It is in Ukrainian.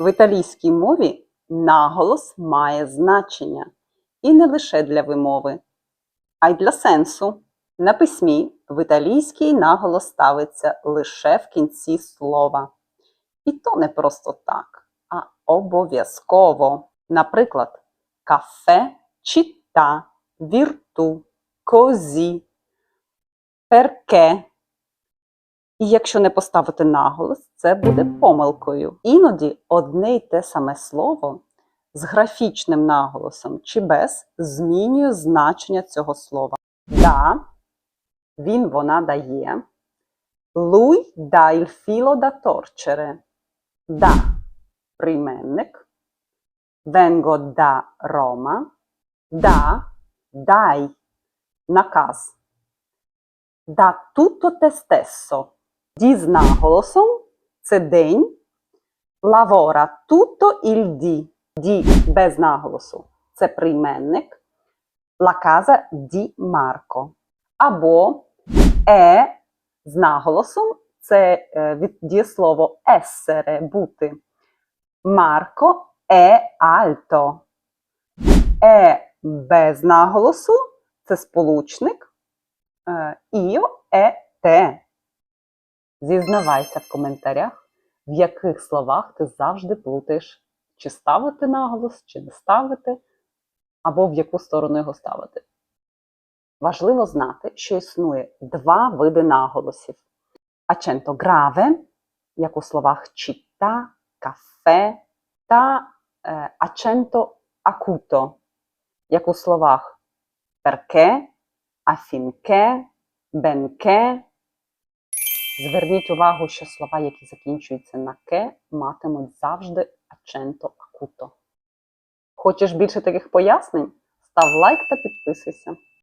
В італійській мові наголос має значення і не лише для вимови, а й для сенсу. На письмі в італійській наголос ставиться лише в кінці слова. І то не просто так, а обов'язково. Наприклад, кафе, città, virtù, così, perché. І якщо не поставити наголос, це буде помилкою. Іноді одне й те саме слово з графічним наголосом чи без змінює значення цього слова. Да, він вона дає. Lui dà il filo da torcere. Да прийменник. Vengo da Roma. Да, дай наказ. Da tutto te stesso. Ді з наголосом це день. Lavora tutto il di. Ді без наголосу це прийменник. La di Marco. Або е з наголосом це е, від дієслово essere бути. Марко è alto. Е без наголосу це сполучник. Іо Е, è te. Зізнавайся в коментарях, в яких словах ти завжди плутаєш, чи ставити наголос, чи не ставити, або в яку сторону його ставити. Важливо знати, що існує два види наголосів: accento grave, як у словах città, кафе, та е, accento acuto, як у словах perché, affinché, benché. Зверніть увагу, що слова, які закінчуються на ке, матимуть завжди аченто акуто. Хочеш більше таких пояснень? Став лайк та підписуйся.